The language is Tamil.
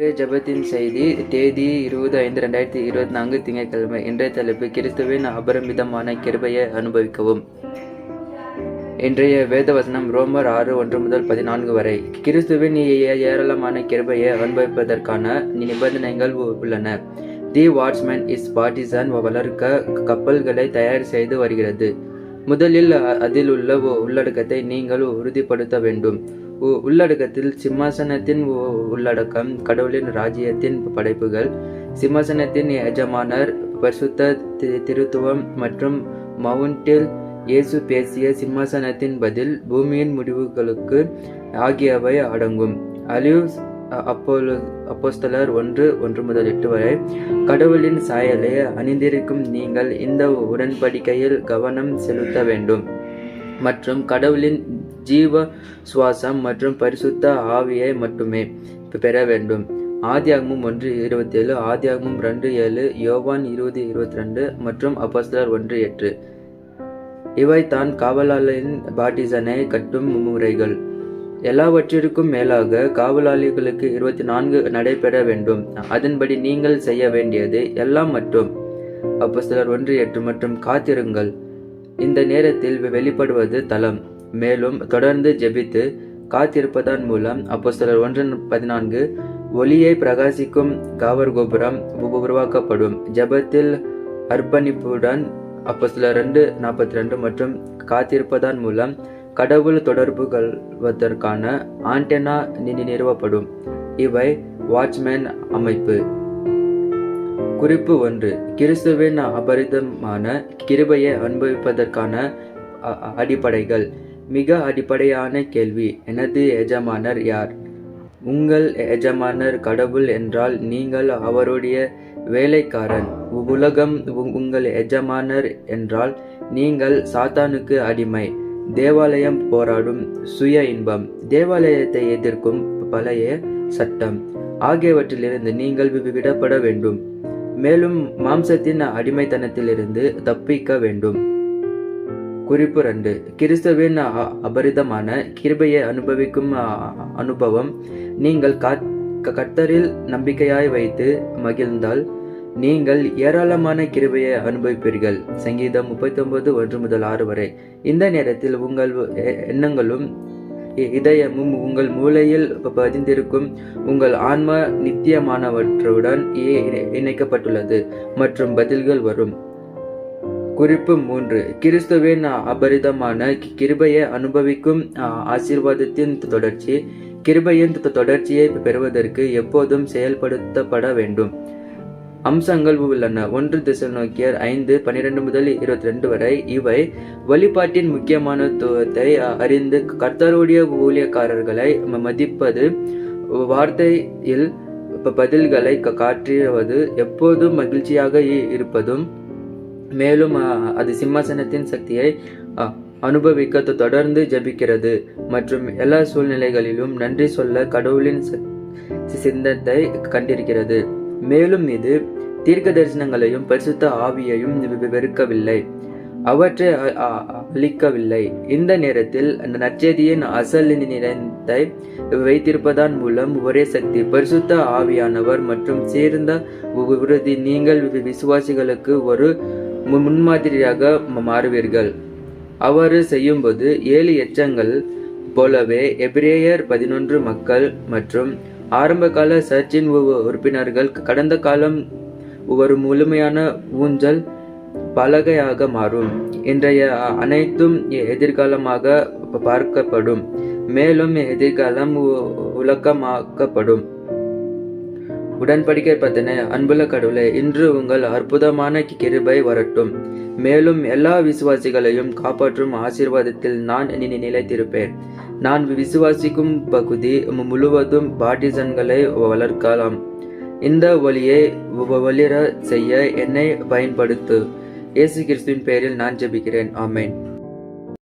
இன்றைய ஜெபத்தின் செய்தி தேதி இருபது ஐந்து ரெண்டாயிரத்தி இருபத்தி நான்கு திங்கட்கிழமை. இன்றைய தலைப்பு கிறிஸ்துவின் அபரிமிதமான கிருபையை அனுபவிக்கவும். இன்றைய வேத வசனம் ரோமர் ஆறு ஒன்று முதல் பதினான்கு வரை. கிறிஸ்துவின் ஏராளமான கிருபையை அனுபவிப்பதற்கான நிபந்தனைகள் உள்ளன. தி வாட்ச்மேன் இஸ் பார்ட்டிசன் வளர்க்க கப்பல்களை தயார் செய்து வருகிறது. முதலில் அதில் உள்ள உள்ளடக்கத்தை நீங்கள் உறுதிப்படுத்த வேண்டும். உள்ளடக்கத்தில் சிம்மாசனத்தின் உ- உள்ளடக்கம் கடவுளின் ராஜ்யத்தின் படைப்புகள் சிம்மாசனத்தின் எஜமானர் பரிசுத்த தி- திருத்துவம் மற்றும் மவுண்டில் இயேசு பேசிய சிம்மாசனத்தின் பதில் பூமியின் முடிவுகளுக்கு ஆகியவை அடங்கும். அலிவ்ஸ் அப்போலோ அப்போஸ்தலர் ஒன்று ஒன்று முதல் எட்டு வரை கடவுளின் சாயலை அணிந்திருக்கும் நீங்கள் இந்த உடன்படிக்கையில் கவனம் செலுத்த வேண்டும். மற்றும் கடவுளின் ஜீவ சுவாசம் மற்றும் பரிசுத்த ஆவியை மட்டுமே பெற வேண்டும். ஆதியாகமும் ஒன்று இருபத்தி ஏழு ஆதியாகமும் ரெண்டு ஏழு யோவான் இருபது இருபத்தி ரெண்டு மற்றும் அப்போஸ்தலர் ஒன்று எட்டு. இவை தான் காவலாளின் பாட்டிசனை கட்டும் முறைகள் எல்லாவற்றிற்கும் மேலாக காவலாளிகளுக்கு இருபத்தி நான்கு நடைபெற வேண்டும். அதன்படி நீங்கள் செய்ய வேண்டியது எல்லாம் மற்றும் சிலர் ஒன்று எட்டு மற்றும் காத்திருங்கள். இந்த நேரத்தில் வெளிப்படுவது தளம் மேலும் தொடர்ந்து ஜெபித்து காத்திருப்பதன் மூலம் அப்போஸ்தலர் ஒன்று பதினான்கு ஒளியை பிரகாசிக்கும் காவர் கோபுரம் உருவாக்கப்படும். ஜெபத்தில் அர்ப்பணிப்புடன் அப்போஸ்தலர் ரெண்டு நாற்பத்தி ரெண்டு மற்றும் காத்திருப்பதன் மூலம் கடவுள் தொடர்பு கொள்வதற்கான ஆண்டெனா நி- நிறுவப்படும். இவை வாட்ச்மேன் அமைப்பு. குறிப்பு ஒன்று கிறிஸ்துவின் அபரிதமான கிருபையை அனுபவிப்பதற்கான அடிப்படைகள். மிக அடிப்படையான கேள்வி. எனது எஜமானர் யார்? உங்கள் எஜமானர் கடவுள் என்றால் நீங்கள் அவருடைய வேலைக்காரன். உலகம் உ- உங்கள் எஜமானர் என்றால் நீங்கள் சாத்தானுக்கு அடிமை. தேவாலயம் போராடும் சுய இன்பம். தேவாலயத்தை எதிர்க்கும் பழைய சட்டம். ஆகியவற்றிலிருந்து நீங்கள் வி- விடப்பட வேண்டும். மேலும் மாம்சத்தின் அடிமைத்தனத்திலிருந்து தப்பிக்க வேண்டும். குறிப்பு ரெண்டு. கிறிஸ்துவின் அ- அபரிதமான கிருபையை அனுபவிக்கும் அனுபவம். நீங்கள் காத்- கர்த்தரில் நம்பிக்கையாய் வைத்து மகிழ்ந்தால் நீங்கள் ஏராளமான கிருபையை அனுபவிப்பீர்கள். சங்கீதம் முப்பத்தொன்பது ஒன்று முதல் ஆறு வரை. இந்த நேரத்தில் உங்கள் எண்ணங்களும் இ- இதயமும் உங்கள் மூளையில் பதிந்திருக்கும் உங்கள் ஆன்ம நித்தியமானவற்றுடன் இ- இணை- இணைக்கப்பட்டுள்ளது. மற்றும் பதில்கள் வரும். குறிப்பு மூன்று. கிறிஸ்துவின் அபரிதமான கிருபையை அனுபவிக்கும் ஆசீர்வாதத்தின் தொடர்ச்சி கிருபையின் தொடர்ச்சியை பெறுவதற்கு எப்போதும் செயல்படுத்தப்பட வேண்டும். அம்சங்கள் உள்ளன. ஒன்று திசை நோக்கியர் ஐந்து பன்னிரெண்டு முதல் இருபத்தி ரெண்டு வரை இவை வழிபாட்டின் முக்கியமானத்துவத்தை அ- அறிந்து கர்த்தருடைய ஊழியக்காரர்களை ம- மதிப்பது வார்த்தையில் பதில்களை காற்றுவது எப்போதும் மகிழ்ச்சியாக இ- இருப்பதும் மேலும் அது சிம்மாசனத்தின் சக்தியை அனுபவிக்க தொடர்ந்து ஜெபிக்கிறது. மற்றும் எல்லா சூழ்நிலைகளிலும் நன்றி சொல்ல கடவுளின் சிந்தத்தை கண்டிருக்கிறது. மேலும் இது தீர்க்க தரிசனங்களையும் பரிசுத்த ஆவியையும் வெறுக்கவில்லை. அவற்றை அ- அ- அழிக்கவில்லை. இந்த நேரத்தில் அந்த நற்செய்தியின் அசல் நிலையத்தை வைத்திருப்பதன் மூலம் ஒரே சக்தி பரிசுத்த ஆவியானவர் மற்றும் சேர்ந்த உறுதி நீங்கள் வி- விசுவாசிகளுக்கு ஒரு முன்மாதிரியாக மாறுவீர்கள். அவ்வாறு செய்யும்போது ஏழு எச்சங்கள் போலவே எபிரேயர் பதினொன்று மக்கள் மற்றும் ஆரம்பகால சர்ச்சின் உ- உறுப்பினர்கள் கடந்த காலம் ஒரு முழுமையான ஊஞ்சல் பலகையாக மாறும். இன்றைய அனைத்தும் எதிர்காலமாக பார்க்கப்படும். மேலும் எதிர்காலம் உ- உலக்கமாக்கப்படும் உடன்படிக்கை பத்தின அன்புள்ள கடவுளே இன்று உங்கள் அற்புதமான கிருபை வரட்டும். மேலும் எல்லா விசுவாசிகளையும் காப்பாற்றும் ஆசீர்வாதத்தில் நான் இனி நிலைத்திருப்பேன். நான் விசுவாசிக்கும் பகுதி முழுவதும் பாட்டிசன்களை வளர்க்கலாம். இந்த ஒளியை ஒளிர வளிர செய்ய என்னை பயன்படுத்து. இயேசு கிறிஸ்துவின் பெயரில் நான் ஜெபிக்கிறேன். ஆமேன்.